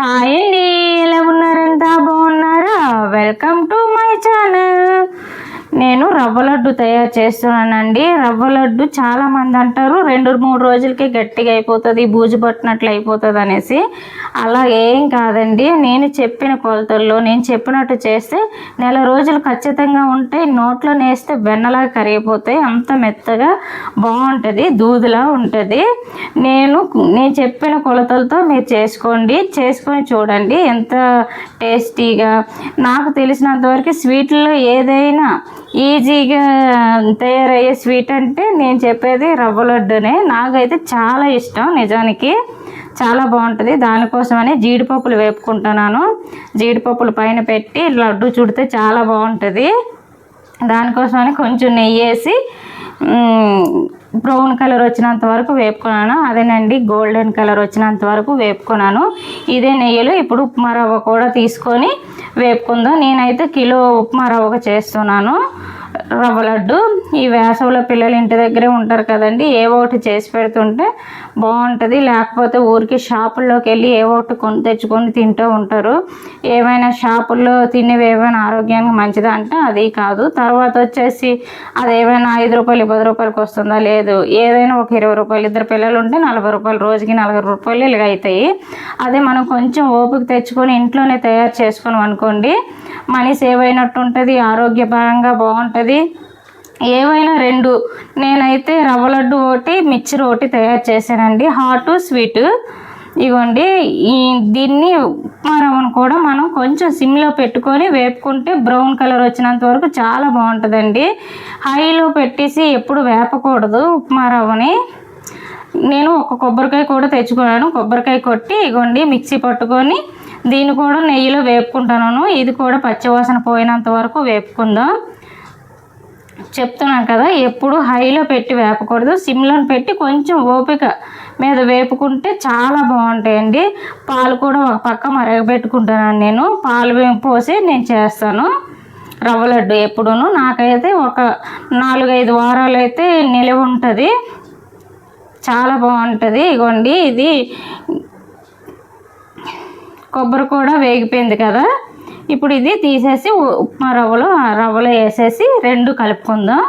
Hi అండి ఎలా ఉన్నారంతా బాగున్నారా? వెల్కమ్ టు మై ఛానల్ నేను రవ్వ లడ్డు తయారు చేస్తున్నానండి. రవ్వ లడ్డు చాలా మంది అంటారు రెండు మూడు రోజులకి గట్టిగా అయిపోతుంది బూజు పట్టినట్లు అయిపోతుంది అనేసి అలా ఏం కాదండి. నేను చెప్పిన కొలతల్లో నేను చెప్పినట్టు చేస్తే నెల రోజులు ఖచ్చితంగా ఉంటాయి నోట్లో నేస్తే వెన్నలా కరిగిపోతాయి. అంత మెత్తగా బాగుంటుంది దూదులా ఉంటుంది. నేను నేను చెప్పిన కొలతలతో మీరు చేసుకోండి. చేసుకొని చూడండి ఎంత టేస్టీగా. నాకు తెలిసినంత వరకు స్వీట్లో ఏదైనా ఈజీగా తయారయ్యే స్వీట్ అంటే నేను చెప్పేది రవ్వ లడ్డునే. నాకైతే చాలా ఇష్టం నిజానికి. చాలా బాగుంటుంది. దానికోసమని జీడిపప్పులు వేపుకుంటున్నాను. జీడిపప్పులు పైన పెట్టి లడ్డు చుడితే చాలా బాగుంటుంది. దానికోసమని కొంచెం నెయ్యి వేసి బ్రౌన్ కలర్ వచ్చినంత వరకు వేపుకున్నాను. అదేనండి గోల్డెన్ కలర్ వచ్చినంత వరకు వేపుకున్నాను. ఇదే నెయ్యిలో ఇప్పుడు ఉప్మా రవ్వ కూడా తీసుకొని వేపుకుందాం. నేనైతే కిలో ఉప్మా రవ్వ చేస్తున్నాను. రవ్వ లడ్డు. ఈ వేసవిలో పిల్లలు ఇంటి దగ్గరే ఉంటారు కదండి ఏ ఒకటి చేసి పెడుతుంటే బాగుంటుంది. లేకపోతే ఊరికి షాపుల్లోకి వెళ్ళి ఏ ఒకటి కొని తెచ్చుకొని తింటూ ఉంటారు. ఏమైనా షాపుల్లో తినేవి ఏమైనా ఆరోగ్యానికి మంచిదా అంటే అది కాదు. తర్వాత వచ్చేసి అది ఏమైనా ఐదు రూపాయలు పది రూపాయలకి వస్తుందా? లేదు. ఏదైనా ఒక ఇరవై రూపాయలు ఇద్దరు పిల్లలు ఉంటే నలభై రూపాయలు రోజుకి నలభై రూపాయలు ఇలాగ అవుతాయి. అదే మనం కొంచెం ఓపిక తెచ్చుకొని ఇంట్లోనే తయారు చేసుకున్నాం అనుకోండి మనీ సేవ్ అయినట్టు ఉంటుంది ఆరోగ్యపరంగా బాగుంటుంది. ఏవైనా రెండు. నేనైతే రవ్వ లడ్డు ఒకటి మిక్చర్ ఒకటి తయారు చేశానండి. Hot sweet. ఇవ్వండి ఈ దీన్ని ఉప్మా రవ్వను కూడా మనం కొంచెం సిమ్లో పెట్టుకొని వేపుకుంటే బ్రౌన్ కలర్ వచ్చినంత వరకు చాలా బాగుంటుందండి. హైలో పెట్టేసి ఎప్పుడు వేపకూడదు ఉప్మా రవ్వని. నేను ఒక కొబ్బరికాయ కూడా తెచ్చుకున్నాను. కొబ్బరికాయ కొట్టి ఇగోండి మిక్సీ పట్టుకొని దీన్ని కూడా నెయ్యిలో వేపుకుంటాను. ఇది కూడా పచ్చివాసన పోయినంత వరకు వేపుకుందాం. చెప్తున్నాను కదా ఎప్పుడు హైలో పెట్టి వేపకూడదు. సిమ్లో పెట్టి కొంచెం ఓపిక మీద వేపుకుంటే చాలా బాగుంటాయండి. పాలు కూడా ఒక పక్క మరగబెట్టుకుంటాను నేను. పాలు పోసి నేను చేస్తాను. రవ్వ లడ్డు ఎప్పుడూను. నాకైతే ఒక నాలుగైదు వారాలు అయితే నిలవ ఉంటుంది. చాలా బాగుంటుంది. ఇగోండి ఇది కొబ్బరి కూడా వేగిపోయింది కదా. ఇప్పుడు ఇది తీసేసి ఉప్మా రవ్వలో రవ్వలో వేసేసి రెండు కలుపుకుందాం.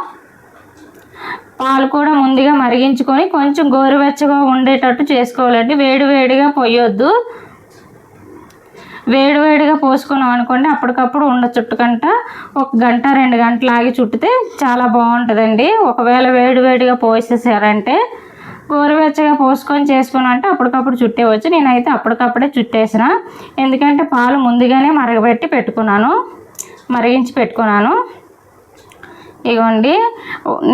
పాలు కూడా ముందుగా మరిగించుకొని కొంచెం గోరువెచ్చగా ఉండేటట్టు చేసుకోవాలండి. వేడి వేడిగా పోయొద్దు. వేడివేడిగా పోసుకున్నాం అనుకోండి అప్పటికప్పుడు ఉండ చుట్టుకంట ఒక గంట రెండు గంటలు ఆగి చుట్టితే చాలా బాగుంటుందండి. ఒకవేళ వేడివేడిగా పోసేసారంటే గోరువెచ్చగా పోసుకొని చేసుకుని అంటే అప్పటికప్పుడు చుట్టేవచ్చు. నేనైతే అప్పటికప్పుడే చుట్టేసిన. ఎందుకంటే పాలు ముందుగానే మరగబెట్టి పెట్టుకున్నాను. మరిగించి పెట్టుకున్నాను. ఇగోండి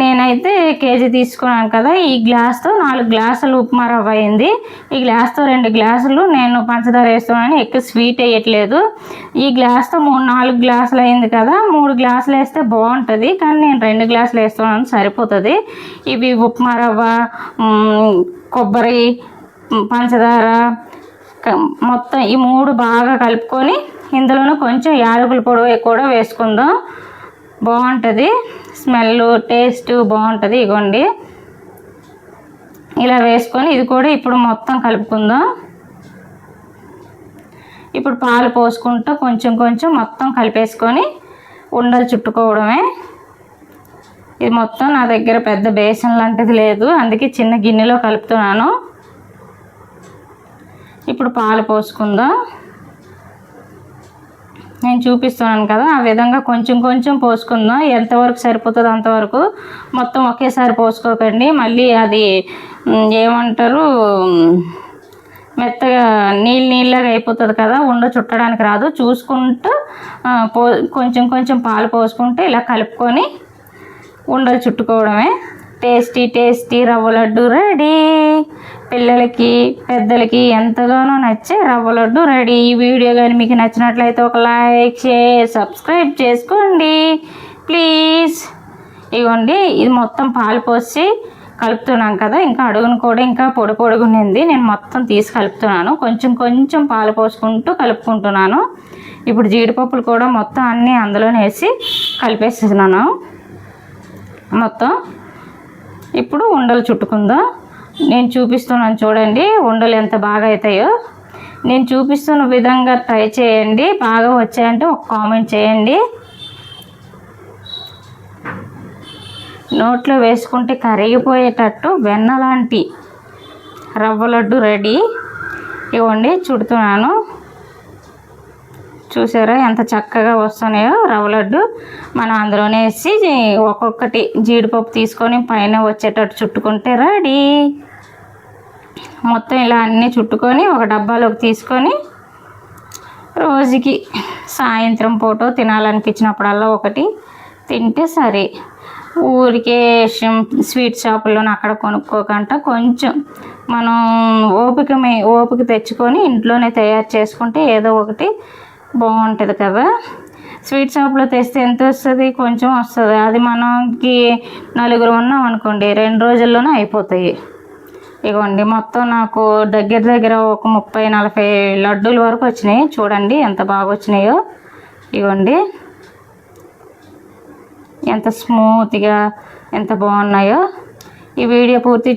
నేనైతే కేజీ తీసుకున్నాను కదా ఈ గ్లాస్తో నాలుగు గ్లాసులు ఉప్మా రవ్వ అయింది. ఈ గ్లాస్తో రెండు గ్లాసులు నేను పంచదార వేస్తున్నాను ఎక్కువ స్వీట్ వేయట్లేదు. ఈ గ్లాస్తో మూడు నాలుగు గ్లాసులు అయింది కదా మూడు గ్లాసులు వేస్తే బాగుంటుంది కానీ నేను రెండు గ్లాసులు వేస్తున్నాను సరిపోతుంది. ఇవి ఉప్మా రవ్వ కొబ్బరి పంచదార మొత్తం ఈ మూడు బాగా కలుపుకొని ఇందులోనూ కొంచెం యాలకుల పొడి కూడా వేసుకుందాం. బాగుంటుంది. స్మెల్ టేస్ట్ బాగుంటుంది. ఇగోండి. ఇలా వేసుకొని ఇది కూడా ఇప్పుడు మొత్తం కలుపుకుందాం. ఇప్పుడు పాలు పోసుకుంటూ కొంచెం కొంచెం మొత్తం కలిపేసుకొని ఉండలు చుట్టుకోవడమే. ఇది మొత్తం నా దగ్గర పెద్ద బేసన్ లాంటిది లేదు. అందుకే చిన్న గిన్నెలో కలుపుతున్నాను. ఇప్పుడు పాలు పోసుకుందాం. నేను చూపిస్తున్నాను కదా ఆ విధంగా కొంచెం కొంచెం పోసుకుందాం ఎంతవరకు సరిపోతుందో అంతవరకు మొత్తం ఒకేసారి పోసుకోకండి. మళ్ళీ అది ఏమంటారు మెత్తగా నీళ్ళు నీళ్ళగా అయిపోతుంది కదా ఉండ చుట్టడానికి రాదు. చూసుకుంటూ పో కొంచెం కొంచెం పాలు పోసుకుంటే ఇలా కలుపుకొని ఉండలు చుట్టుకోవడమే. టేస్టీ టేస్టీ రవ్వ లడ్డు రెడీ. పిల్లలకి పెద్దలకి ఎంతగానో నచ్చే రవ్వ లడ్డు రెడీ. ఈ వీడియో కానీ మీకు నచ్చినట్లయితే ఒక లైక్ షేర్ సబ్స్క్రైబ్ చేసుకోండి. ప్లీజ్. ఇవ్వండి ఇది మొత్తం పాలు పోసి కలుపుతున్నాం కదా ఇంకా అడుగును కూడా ఇంకా పొడి పొడుగునింది. నేను మొత్తం తీసి కలుపుతున్నాను. కొంచెం కొంచెం పాలు పోసుకుంటూ కలుపుకుంటున్నాను. ఇప్పుడు జీడిపప్పులు కూడా మొత్తం అన్నీ అందులోనే వేసి కలిపేస్తున్నాను. మొత్తం. ఇప్పుడు ఉండలు చుట్టుకుందాం. నేను చూపిస్తున్నాను చూడండి ఉండలు ఎంత బాగా అవుతాయో. నేను చూపిస్తున్న విధంగా ట్రై చేయండి బాగా వచ్చాయంటే ఒక కామెంట్ చేయండి. నోట్లో వేసుకుంటే కరిగిపోయేటట్టు వెన్న లాంటి రవ్వ లడ్డు రెడీ. ఇవ్వండి చుడుతున్నాను. చూసారా ఎంత చక్కగా వస్తున్నాయో రవ్వ లడ్డు. మనం అందులోనే వేసి ఒక్కొక్కటి జీడిపప్పు తీసుకొని పైన వచ్చేటట్టు చుట్టుకుంటే రెడీ. మొత్తం ఇలా అన్నీ చుట్టుకొని ఒక డబ్బాలోకి తీసుకొని రోజుకి సాయంత్రం పూట తినాలనిపించినప్పుడల్లా ఒకటి తింటే సరే. ఊరికే స్వీట్ షాపుల్లోనే అక్కడ కొనుక్కోకుండా కొంచెం మనం ఓపిక ఓపిక తెచ్చుకొని ఇంట్లోనే తయారు చేసుకుంటే ఏదో ఒకటి బాగుంటుంది కదా. స్వీట్ షాప్లో తెస్తే ఎంత వస్తుంది? కొంచెం వస్తుంది. అది మనకి నలుగురు ఉన్నాం అనుకోండి రెండు రోజుల్లోనే అయిపోతాయి. ఇగోండి మొత్తం నాకు దగ్గర దగ్గర ఒక ముప్పై నలభై లడ్డూల వరకు వచ్చినాయి. చూడండి ఎంత బాగా వచ్చినాయో. ఇగోండి ఎంత స్మూత్గా ఎంత బాగున్నాయో. ఈ వీడియో పూర్తి చూ-